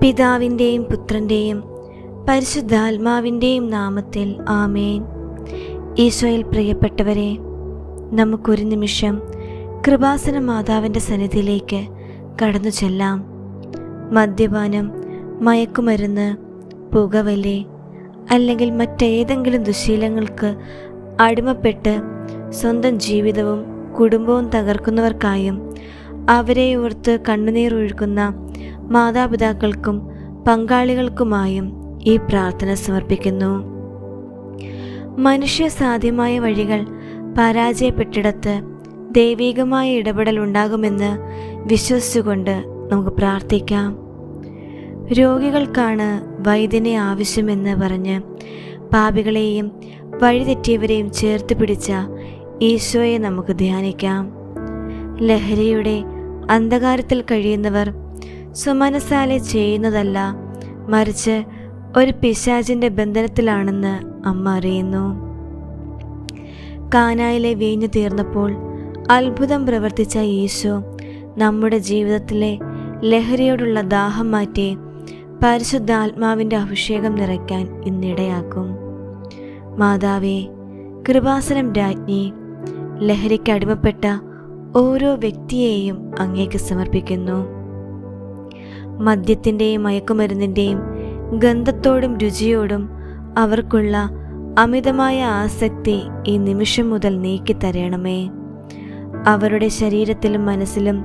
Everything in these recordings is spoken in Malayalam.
പിതാവിന്റെയും പുത്രന്റെയും പരിശുദ്ധാത്മാവിന്റെയും നാമത്തിൽ ആമേൻ. ഈശോയിൽ പ്രിയപ്പെട്ടവരെ നമുക്കൊരു നിമിഷം കൃപാസന മാതാവിന്റെ സന്നിധിയിലേക്ക് കടന്നു ചെല്ലാം. മദ്യപാനം മയക്കുമരുന്ന് പുകവലി അല്ലെങ്കിൽ മറ്റേതെങ്കിലും ദുശീലങ്ങൾക്ക് അടിമപ്പെട്ട് സ്വന്തം ജീവിതവും കുടുംബവും തകർക്കുന്നവർക്കായും അവരെ ഓർത്ത് കണ്ണുനീർ ഒഴുക്കുന്ന മാതാപിതാക്കൾക്കും പങ്കാളികൾക്കുമായും ഈ പ്രാർത്ഥന സമർപ്പിക്കുന്നു. മനുഷ്യ സാധ്യമായ വഴികൾ പരാജയപ്പെട്ടിടത്ത് ദൈവികമായ ഇടപെടൽ ഉണ്ടാകുമെന്ന് വിശ്വസിച്ചുകൊണ്ട് നമുക്ക് പ്രാർത്ഥിക്കാം. രോഗികൾക്കാണ് വൈദ്യനെ ആവശ്യമെന്ന് പറഞ്ഞ് പാപികളെയും വഴിതെറ്റിയവരെയും ചേർത്ത് പിടിച്ച ഈശോയെ നമുക്ക് ധ്യാനിക്കാം. ലഹരിയുടെ അന്ധകാരത്തിൽ കഴിയുന്നവർ സുമനസാലെ ചെയ്യുന്നതല്ല മറിച്ച് ഒരു പിശാചിന്റെ ബന്ധനത്തിലാണെന്ന് അമ്മ അറിയുന്നു. കാനായിലെ വീഞ്ഞു തീർന്നപ്പോൾ അത്ഭുതം പ്രവർത്തിച്ച യേശു നമ്മുടെ ജീവിതത്തിലെ ലഹരിയോടുള്ള ദാഹം മാറ്റി പരിശുദ്ധാത്മാവിന്റെ അഭിഷേകം നിറയ്ക്കാൻ ഇന്നിടയാക്കും. മാതാവേ കൃപാസനം രാജ്ഞി ലഹരിക്ക് അടിമപ്പെട്ട ഓരോ വ്യക്തിയെയും അങ്ങേക്ക് സമർപ്പിക്കുന്നു. മദ്യത്തിന്റെയും മയക്കുമരുന്നിന്റെയും ഗന്ധത്തോടും രുചിയോടും അവർക്കുള്ള അമിതമായ ആസക്തി ഈ നിമിഷം മുതൽ നീക്കി തരണമേ. അവരുടെ ശരീരത്തിലും മനസ്സിലും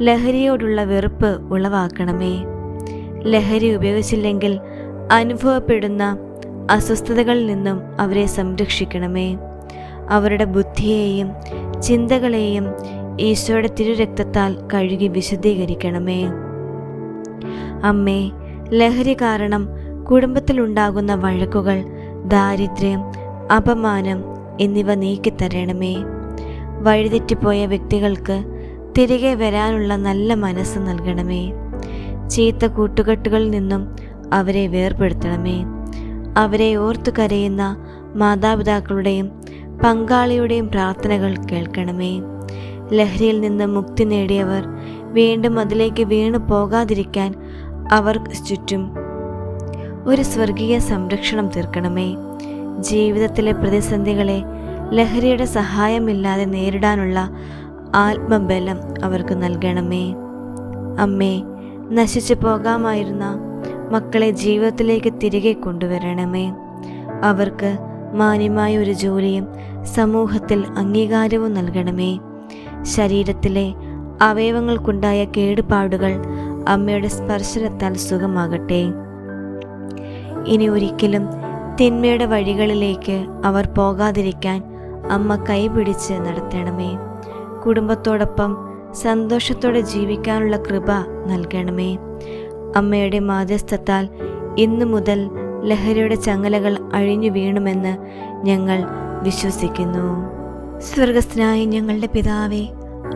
ലഹരിയോടുള്ള വെറുപ്പ് ഉളവാക്കണമേ. ലഹരി ഉപയോഗിച്ചില്ലെങ്കിൽ അനുഭവപ്പെടുന്ന അസ്വസ്ഥതകളിൽ നിന്നും അവരെ സംരക്ഷിക്കണമേ. അവരുടെ ബുദ്ധിയെയും ചിന്തകളെയും ഈശോയുടെ തിരുരക്തത്താൽ കഴുകി വിശദീകരിക്കണമേ അമ്മേ ലഹരി കാരണം കുടുംബത്തിലുണ്ടാകുന്ന വഴക്കുകൾ ദാരിദ്ര്യം അപമാനം എന്നിവ നീക്കിത്തരണമേ. വഴിതെറ്റിപ്പോയ വ്യക്തികൾക്ക് തിരികെ വരാനുള്ള നല്ല മനസ്സ് നൽകണമേ. ചീത്ത കൂട്ടുകെട്ടുകളിൽ നിന്നും അവരെ വേർപെടുത്തണമേ. അവരെ ഓർത്തു കരയുന്ന മാതാപിതാക്കളുടെയും പങ്കാളിയുടെയും പ്രാർത്ഥനകൾ കേൾക്കണമേ. ലഹരിയിൽ നിന്ന് മുക്തി നേടിയവർ വീണ്ടും അതിലേക്ക് വീണു പോകാതിരിക്കാൻ അവർക്ക് ചുറ്റും ഒരു സ്വർഗീയ സംരക്ഷണം തീർക്കണമേ. ജീവിതത്തിലെ പ്രതിസന്ധികളെ ലഹരിയുടെ സഹായമില്ലാതെ നേരിടാനുള്ള ആത്മബലം അവർക്ക് നൽകണമേ. അമ്മേ നശിച്ചു പോകാമായിരുന്ന മക്കളെ ജീവിതത്തിലേക്ക് തിരികെ കൊണ്ടുവരണമേ. അവർക്ക് മാന്യമായ ഒരു ജോലിയും സമൂഹത്തിൽ അംഗീകാരവും നൽകണമേ. ശരീരത്തിലെ അവയവങ്ങൾക്കുണ്ടായ കേടുപാടുകൾ അമ്മയുടെ സ്പർശനത്താൽ സുഖമാകട്ടെ. ഇനി ഒരിക്കലും തിന്മയുടെ വഴികളിലേക്ക് അവർ പോകാതിരിക്കാൻ അമ്മ കൈപിടിച്ച് നടത്തണമേ. കുടുംബത്തോടൊപ്പം സന്തോഷത്തോടെ ജീവിക്കാനുള്ള കൃപ നൽകണമേ. അമ്മയുടെ മാധ്യസ്ഥത്താൽ ഇന്നു മുതൽ ലഹരിയുടെ ചങ്ങലകൾ അഴിഞ്ഞു വീണുമെന്ന് ഞങ്ങൾ വിശ്വസിക്കുന്നു. സ്വർഗസ്ഥനായ ഞങ്ങളുടെ പിതാവേ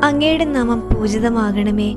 അങ്ങയുടെ നാമം പൂജിതമാകണമേ.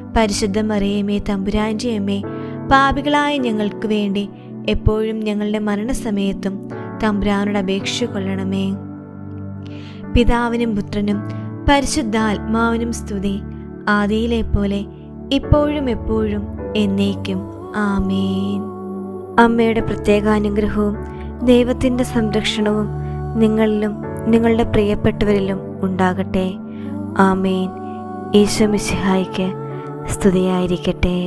പരിശുദ്ധ മറിയമ്മേ തമ്പുരാന്റെ അമ്മേ പാപികളായ ഞങ്ങൾക്ക് വേണ്ടി എപ്പോഴും ഞങ്ങളുടെ മരണസമയത്തും തമ്പുരാനോട് അപേക്ഷ കൊള്ളണമേ. പിതാവിനും പുത്രനും പരിശുദ്ധാത്മാവിനും സ്തുതി ആദിയിലെ പോലെ ഇപ്പോഴും എപ്പോഴും എന്നേക്കും. ആമേൻ. അമ്മയുടെ പ്രത്യേക അനുഗ്രഹവും ദൈവത്തിന്റെ സംരക്ഷണവും നിങ്ങളിലും നിങ്ങളുടെ പ്രിയപ്പെട്ടവരിലും ഉണ്ടാകട്ടെ. ആമേൻ. ഈശോ മിശിഹായ്ക്ക് സ്തുതിയായിരിക്കട്ടെ.